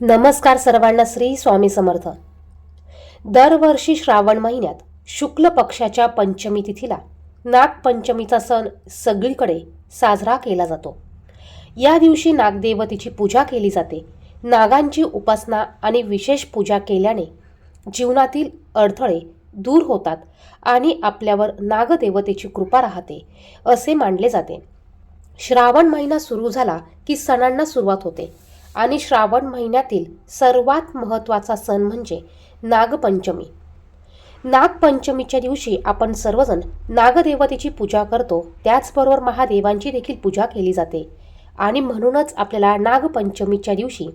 नमस्कार सर्वांना श्री स्वामी समर्थ. दरवर्षी श्रावण महिन्यात शुक्ल पक्षाच्या पंचमी तिथीला नागपंचमीचा सण सगळीकडे साजरा केला जातो. या दिवशी नागदेवतेची पूजा केली जाते. नागांची उपासना आणि विशेष पूजा केल्याने जीवनातील अडथळे दूर होतात आणि आपल्यावर नागदेवतेची कृपा राहते असे मानले जाते. श्रावण महिना सुरू झाला की सणांना सुरुवात होते. आणि श्रावण महिन्यातील सर्वात महत्त्वाचा सण म्हणजे नागपंचमी. नागपंचमीच्या दिवशी आपण सर्वजण नागदेवतेची पूजा करतो. त्याचबरोबर महादेवांची देखील पूजा केली जाते. आणि म्हणूनच आपल्याला नागपंचमीच्या दिवशी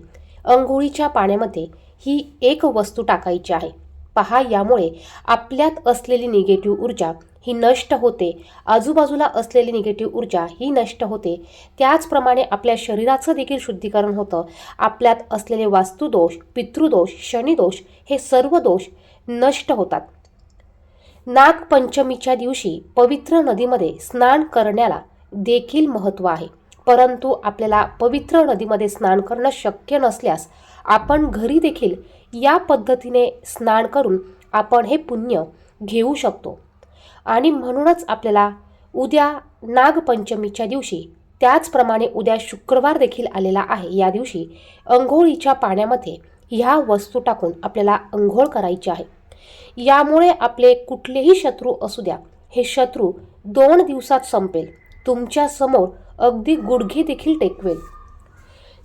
अंघोळीच्या पाण्यामध्ये ही एक वस्तू टाकायची आहे. पहा यामुळे आपल्यात असलेली निगेटिव्ह ऊर्जा ही नष्ट होते. आजूबाजूला असलेली निगेटिव्ह ऊर्जा ही नष्ट होते. त्याचप्रमाणे आपल्या शरीराचं देखील शुद्धीकरण होतं. आपल्यात असलेले वास्तुदोष पितृदोष शनिदोष हे सर्व दोष नष्ट होतात. नागपंचमीच्या दिवशी पवित्र नदीमध्ये स्नान करण्याला देखील महत्त्व आहे. परंतु आपल्याला पवित्र नदीमध्ये स्नान करणं शक्य नसल्यास आपण घरी देखील या पद्धतीने स्नान करून आपण हे पुण्य घेऊ शकतो. आणि म्हणूनच आपल्याला उद्या नागपंचमीच्या दिवशी त्याचप्रमाणे उद्या शुक्रवार देखील आलेला आहे. या दिवशी अंघोळीच्या पाण्यामध्ये ह्या वस्तू टाकून आपल्याला अंघोळ करायची आहे. यामुळे आपले कुठलेही शत्रू असू द्या हे शत्रू दोन दिवसात संपेल. तुमच्यासमोर अगदी गुडघे देखील टेकवेल.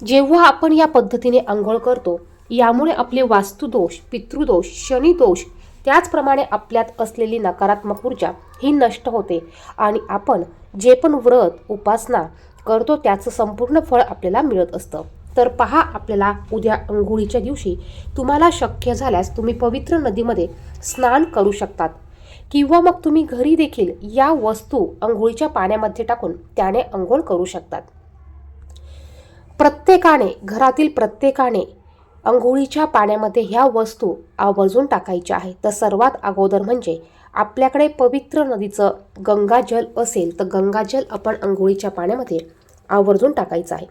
जेव्हा आपण या पद्धतीने आंघोळ करतो यामुळे आपले वास्तुदोष पितृदोष शनिदोष त्याचप्रमाणे आपल्यात असलेली नकारात्मक ऊर्जा ही नष्ट होते आणि आपण जे पण व्रत उपासना करतो त्याचं संपूर्ण फळ आपल्याला मिळत असतं. तर पहा आपल्याला उद्या अंघोळीच्या दिवशी तुम्हाला शक्य झाल्यास तुम्ही पवित्र नदीमध्ये स्नान करू शकतात. किंवा मग तुम्ही घरी देखील या वस्तू अंघोळीच्या पाण्यामध्ये टाकून त्याने अंघोळ करू शकतात. प्रत्येकाने घरातील प्रत्येकाने अंघोळीच्या पाण्यामध्ये ह्या वस्तू आवर्जून टाकायच्या आहे तर सर्वात अगोदर म्हणजे आपल्याकडे पवित्र नदीचं गंगाजल असेल तर गंगाजल आपण अंघोळीच्या पाण्यामध्ये आवर्जून टाकायचं आहे.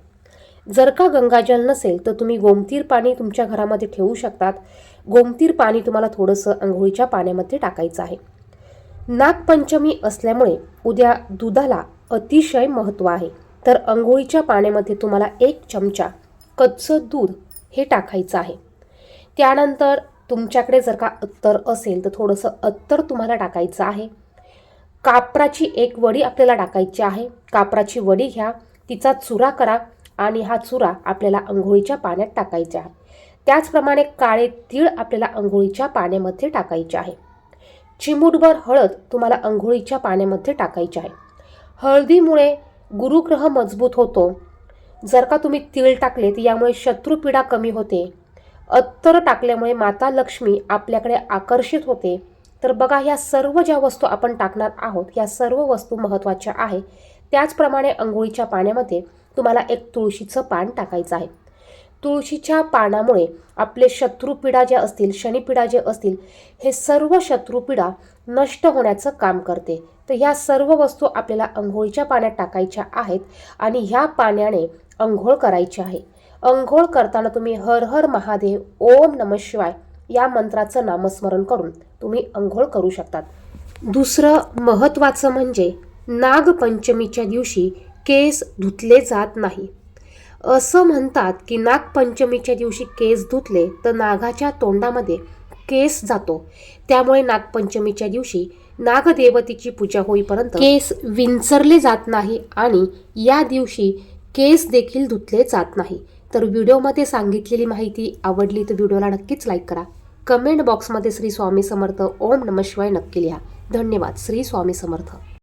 जर का गंगाजल नसेल तर तुम्ही गोमतीर पाणी तुमच्या घरामध्ये ठेवू शकतात. गोमतीर पाणी तुम्हाला थोडंसं अंघोळीच्या पाण्यामध्ये टाकायचं आहे. नागपंचमी असल्यामुळे उद्या दुधाला अतिशय महत्त्व आहे. तर अंघोळीच्या पाण्यामध्ये तुम्हाला एक चमचा कच्चं दूध हे टाकायचं आहे. त्यानंतर तुमच्याकडे जर का अत्तर असेल तर थोडंसं अत्तर तुम्हाला टाकायचं आहे. कापराची एक वडी आपल्याला टाकायची आहे. कापराची वडी घ्या. तिचा चुरा करा. आणि हा चुरा आपल्याला अंघोळीच्या पाण्यात टाकायचा आहे. त्याचप्रमाणे काळे तीळ आपल्याला अंघोळीच्या पाण्यामध्ये टाकायचे आहे. चिमूटभर हळद तुम्हाला अंघोळीच्या पाण्यामध्ये टाकायची आहे. हळदीमुळे गुरुग्रह मजबूत होतो. जर का तुम्ही तीळ टाकले तर यामुळे शत्रुपीडा कमी होते. अत्तर टाकल्यामुळे माता लक्ष्मी आपल्याकडे आकर्षित होते. तर बघा ह्या सर्व ज्या वस्तू आपण टाकणार आहोत ह्या सर्व वस्तू महत्त्वाच्या आहे. त्याचप्रमाणे अंघोळीच्या पाण्यामध्ये तुम्हाला एक तुळशीचं पान टाकायचं आहे. तुळशीच्या पानामुळे आपले शत्रुपीडा ज्या असतील शनिपिडा जे असतील हे सर्व शत्रुपीडा नष्ट होण्याचं काम करते. तर ह्या सर्व वस्तू आपल्याला अंघोळीच्या पाण्यात टाकायच्या आहेत आणि ह्या पाण्याने अंघोळ करायची आहे. अंघोळ करताना तुम्ही हर हर महादेव ओम नम शिवाय या मंत्राचं नामस्मरण करून तुम्ही अंघोळ करू शकतात. दुसरं महत्त्वाचं म्हणजे नागपंचमीच्या दिवशी केस धुतले जात नाही. असं म्हणतात की नागपंचमीच्या दिवशी केस धुतले तर नागाच्या तोंडामध्ये केस जातो. त्यामुळे नागपंचमीच्या दिवशी नागदेवतेची पूजा होईपर्यंत केस विंचरले जात नाही आणि या दिवशी केस देखील धुतले जात नाही. तर व्हिडिओमध्ये सांगितलेली माहिती आवडली तर व्हिडिओला नक्कीच लाईक करा. कमेंट बॉक्समध्ये श्री स्वामी समर्थ. ओम नम शिवाय नक्की लिहा. धन्यवाद. श्री स्वामी समर्थ.